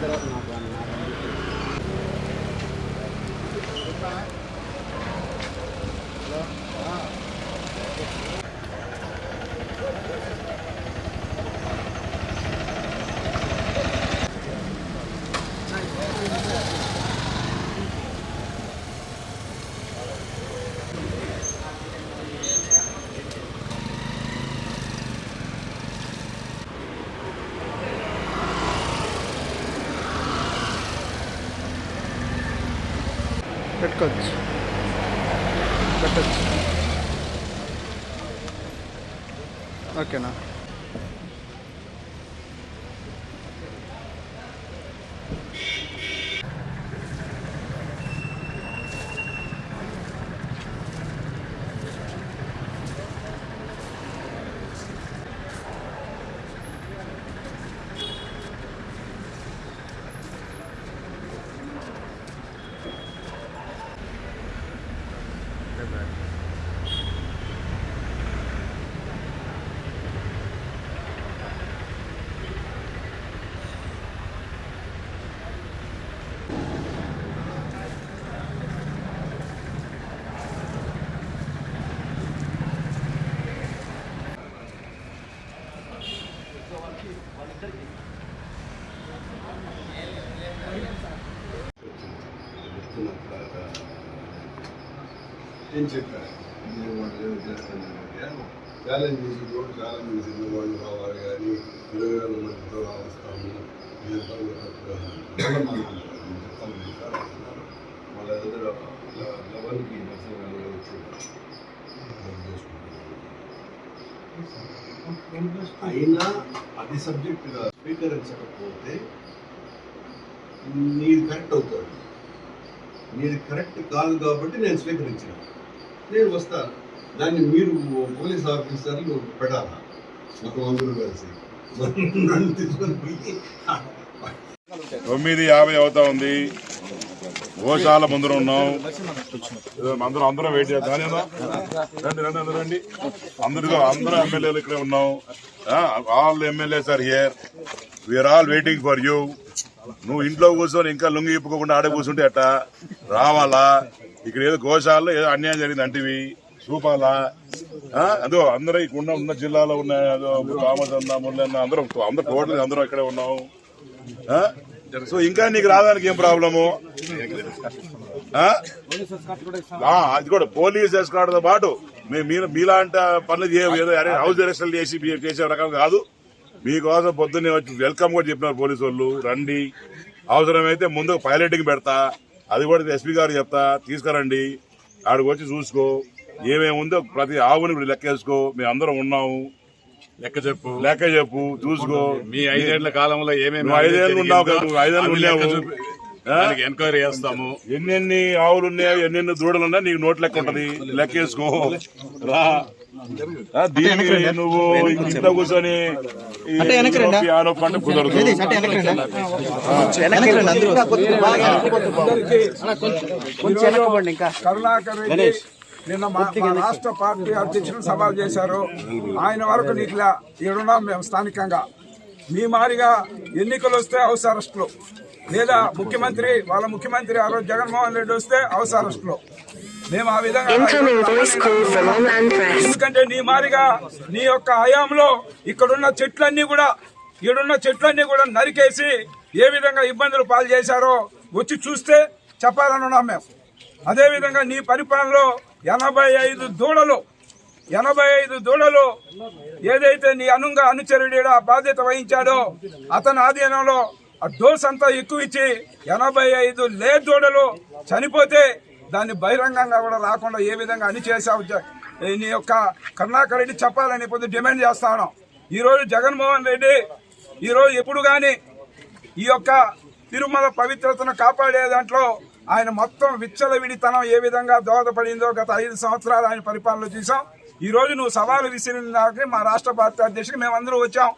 తర్వాత పెట్టుకోవచ్చు. పెట్టచ్చు. ఓకేనా? ఏం చెప్పారు? నేను వాళ్ళు చేస్తాను ఛాలెంజ్ చేసి కూడా ఛాలెంజ్ చేసి వాళ్ళు రావాలి కానీ ఇరవై వేల మందితో వస్తాము నేను వాళ్ళ దగ్గర లెవెల్కి నర్సింగ్ వచ్చి అయినా అది సబ్జెక్ట్ స్వీకరించకపోతే నీది కరెక్ట్ అవుతాడు నీది కరెక్ట్ కాదు కాబట్టి నేను స్వీకరించాను. నేను వస్తాను. దాన్ని మీరు పోలీస్ ఆఫీసర్లు పెట్టాలా? మొత్తం అందరూ కలిసి. నన్ను తీసుకొని పోయి తొమ్మిది యాభై అవుతా ఉంది. గోశాల ముందర ఉన్నాం. ఏదో అందరం అందరం వెయిట్ చేద్దాం. రండి రండి అందరూ రండి. అందరితో అందరూ ఎమ్మెల్యేలు ఇక్కడే ఉన్నాం. All MLAs are here we are all waiting for you నువ్వు ఇంట్లో కూర్చొని ఇంకా లొంగి ఇప్పుకోకుండా ఆడే కూర్చుంటే అట్ట రావాలా? ఇక్కడ ఏదో గోశాలలో ఏదో అన్యాయం జరిగింది అంటివి చూపాలా అదో అందరూ ఇక్కడ ఉన్న ఉన్న జిల్లాలో ఉన్న అదో రామచంద్ర ముళ్ళన్న అందరం అందరూ టోటల్ అందరం ఇక్కడే ఉన్నాం. సో ఇంకా నీకు రావడానికి ఏం ప్రాబ్లము? అది కూడా పోలీస్ ఎస్కాట్తో పాటు మేము మీరు మీలాంటి పనులు ఏదో అరే హౌస్ అరెస్టులు చేసి చేసే రకం కాదు. మీకోసం పొద్దున్నే వచ్చి వెల్కమ్ కూడా చెప్పినారు పోలీసు వాళ్ళు. రండి. అవసరమైతే ముందు పైలటింగ్ పెడతా. అది కూడా ఎస్పీ గారు చెప్తా తీసుకురండి. ఆడికి వచ్చి చూసుకో. ఏమేమి ఉందో ప్రతి ఆవుని ఇప్పుడు లెక్కేసుకో మేము అందరం ఉన్నాము. లెక్క చెప్పు. లెక్క చెప్పు చూసుకో. మీ ఐదేళ్ళ కాలంలో ఏమేమి నువ్వు ఐదేళ్ళు ఉన్నావు కదా, నువ్వు ఐదేళ్ళు లెక్క ఉన్నావు. ఎంక్వైరీ చేస్తాము. ఎన్నెన్ని ఆవులు ఉన్నాయో ఎన్నెన్ని దూడలు ఉన్నాయో నీకు నోట్ లెక్క ఉంటది. లెక్కేసుకో రా. ఆ, దీనికి నువ్వు ఇంట్లో కూర్చొని కుదరదు. కరుణాకర్ రెడ్డి నిన్న మా రాష్ట్ర పార్టీ అధ్యక్షులు సవాల్ చేశారు. ఆయన వరకు నీకులా ఈడున్నాం మేము స్థానికంగా. మీ మారిగా ఎన్నికలు వస్తే హౌస్ అరెస్టులు లేదా ముఖ్యమంత్రి వాళ్ళ ముఖ్యమంత్రి ఆ రోజు జగన్మోహన్ రెడ్డి వస్తే హౌస్ అరెస్టులు మేము ఆ విధంగా. ఎందుకంటే నీ మారిగా నీ యొక్క హయాంలో ఇక్కడున్న చెట్లన్నీ కూడా ఈడున్న చెట్లన్నీ కూడా నరికేసి ఏ విధంగా ఇబ్బందులు పాలు చేశారో వచ్చి చూస్తే చెప్పాలని ఉన్నాం మేము. అదేవిధంగా నీ పరిపాలనలో ఎనభై ఐదు దూడలు ఎనభై ఐదు దూడలు ఏదైతే నీ అనుంగా అనుచరుడిగా బాధ్యత వహించాడో అతని ఆధీనంలో ఆ డోస్ అంతా ఎక్కువ ఇచ్చి ఎనభై ఐదు లే దూడలు చనిపోతే దాన్ని బహిరంగంగా కూడా రాకుండా ఏ విధంగా అని చేసావు నీ యొక్క కరుణాకర్ రెడ్డి చెప్పాలని పొద్దు డిమాండ్ చేస్తాను ఈరోజు జగన్మోహన్ రెడ్డి ఈరోజు ఎప్పుడు కానీ ఈ యొక్క తిరుమల పవిత్రతను కాపాడే దాంట్లో ఆయన మొత్తం విచ్చలవిడితనం ఏ విధంగా దోహదపడిందో గత ఐదు సంవత్సరాలు ఆయన పరిపాలన చూసాం. ఈ రోజు నువ్వు సవాలు విసిరిన దానికి మా రాష్ట్ర పార్టీ అధ్యక్షుడికి మేమందరూ వచ్చాం.